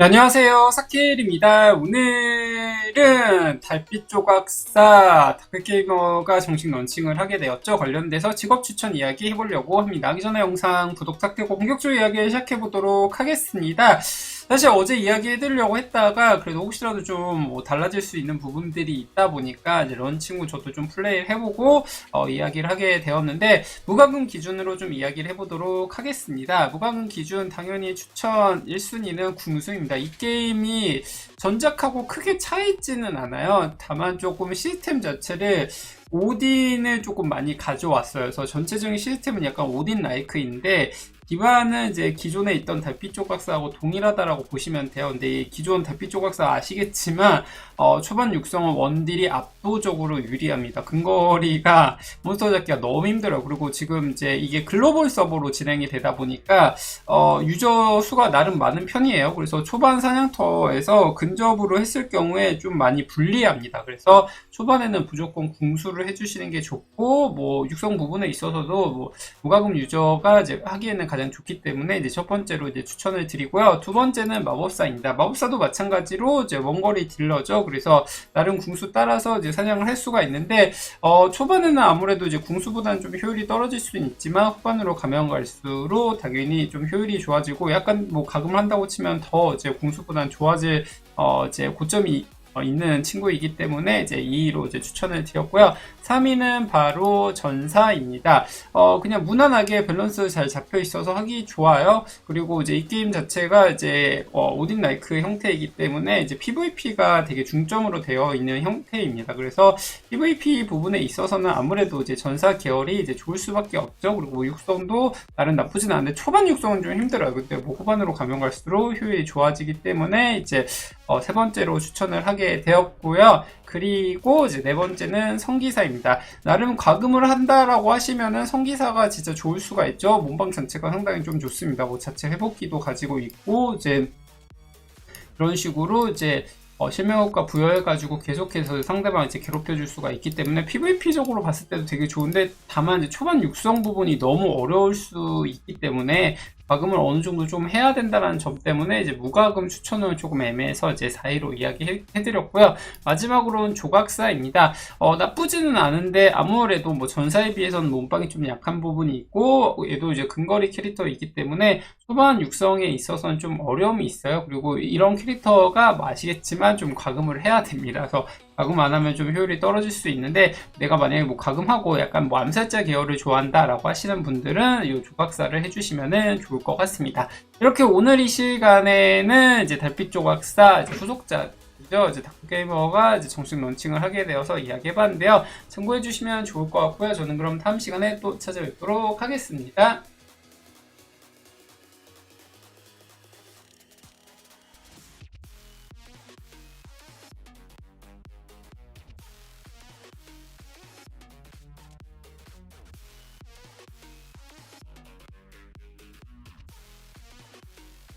네, 안녕하세요. 사케일입니다. 오늘은 달빛 조각사 다크게이머가 정식 런칭을 하게 되었죠. 관련돼서 직업 추천 이야기 해보려고 합니다. 하기 전에 영상 구독 탁되고 본격적으로 이야기 시작해보도록 하겠습니다. 사실 어제 이야기 해드리려고 했다가 그래도 혹시라도 좀 뭐 달라질 수 있는 부분들이 있다 보니까 이제 런칭 후 저도 좀 플레이를 해보고 어, 이야기를 하게 되었는데 무과금 기준으로 좀 이야기를 해보도록 하겠습니다. 무과금 기준 당연히 추천 1순위는 궁수입니다. 이 게임이 전작하고 크게 차이지는 않아요. 다만 조금 시스템 자체를 오딘을 조금 많이 가져왔어요. 그래서 전체적인 시스템은 약간 오딘 라이크인데 기반은 이제 기존에 있던 달빛 조각사하고 동일하다라고 보시면 돼요. 근데 이 기존 달빛 조각사 아시겠지만 어, 초반 육성은 원딜이 압도적으로 유리합니다. 근거리가 몬스터 잡기가 너무 힘들어요. 그리고 지금 이제 이게 글로벌 서버로 진행이 되다 보니까 어, 유저 수가 나름 많은 편이에요. 그래서 초반 사냥터에서 근접으로 했을 경우에 좀 많이 불리합니다. 그래서 초반에는 무조건 궁수를 해주시는 게 좋고 뭐 육성 부분에 있어서도 뭐 무과금 유저가 이제 하기에는 가장 좋기 때문에 이제 첫 번째로 이제 추천을 드리고요. 두 번째는 마법사입니다. 마법사도 마찬가지로 이제 원거리 딜러죠. 그래서 나름 궁수 따라서 이제 사냥을 할 수가 있는데 어, 초반에는 아무래도 이제 궁수보다는 좀 효율이 떨어질 수는 있지만 후반으로 가면 갈수록 당연히 좀 효율이 좋아지고 약간 뭐 가금을 한다고 치면 더 이제 궁수보다는 좋아질 어, 이제 고점이 어, 있는 친구이기 때문에 이제 2위로 이제 추천을 드렸고요. 3위는 바로 전사입니다. 어, 그냥 무난하게 밸런스 잘 잡혀 있어서 하기 좋아요. 그리고 이제 이 게임 자체가 이제 어, 오딘 라이크 형태이기 때문에 이제 PVP가 되게 중점으로 되어 있는 형태입니다. 그래서 PVP 부분에 있어서는 아무래도 이제 전사 계열이 이제 좋을 수밖에 없죠. 그리고 뭐 육성도 나름 나쁘진 않은데 초반 육성은 좀 힘들어요. 근데 뭐 후반으로 가면 갈수록 효율이 좋아지기 때문에 이제 어, 세 번째로 추천을 하게 되었고요. 그리고 이제 네 번째는 성기사입니다. 나름 과금을 한다라고 하시면은 성기사가 진짜 좋을 수가 있죠. 몸방 자체가 상당히 좀 좋습니다. 뭐 자체 회복기도 가지고 있고 이제 그런 식으로 이제 어, 실명효과 부여해가지고 계속해서 상대방 이제 괴롭혀줄 수가 있기 때문에 PVP적으로 봤을 때도 되게 좋은데 다만 이제 초반 육성 부분이 너무 어려울 수 있기 때문에 과금을 어느 정도 좀 해야 된다는 점 때문에 이제 무과금 추천은 조금 애매해서 이제 4위로 이야기해드렸고요. 마지막으로는 조각사입니다. 어, 나쁘지는 않은데 아무래도 뭐 전사에 비해서는 몸빵이 좀 약한 부분이 있고 얘도 이제 근거리 캐릭터이기 때문에 초반 육성에 있어서는 좀 어려움이 있어요. 그리고 이런 캐릭터가 뭐 아시겠지만 좀 과금을 해야 됩니다. 그래서 과금 안 하면 좀 효율이 떨어질 수 있는데 내가 만약에 뭐 과금하고 약간 뭐 암살자 계열을 좋아한다라고 하시는 분들은 이 조각사를 해주시면은 좋을 것 같습니다. 이렇게 오늘 이 시간에는 이제 달빛 조각사 이제 후속자 죠 이제 다크게이머가 이제 정식 런칭을 하게 되어서 이야기해봤는데요. 참고해주시면 좋을 것 같고요. 저는 그럼 다음 시간에 또 찾아뵙도록 하겠습니다.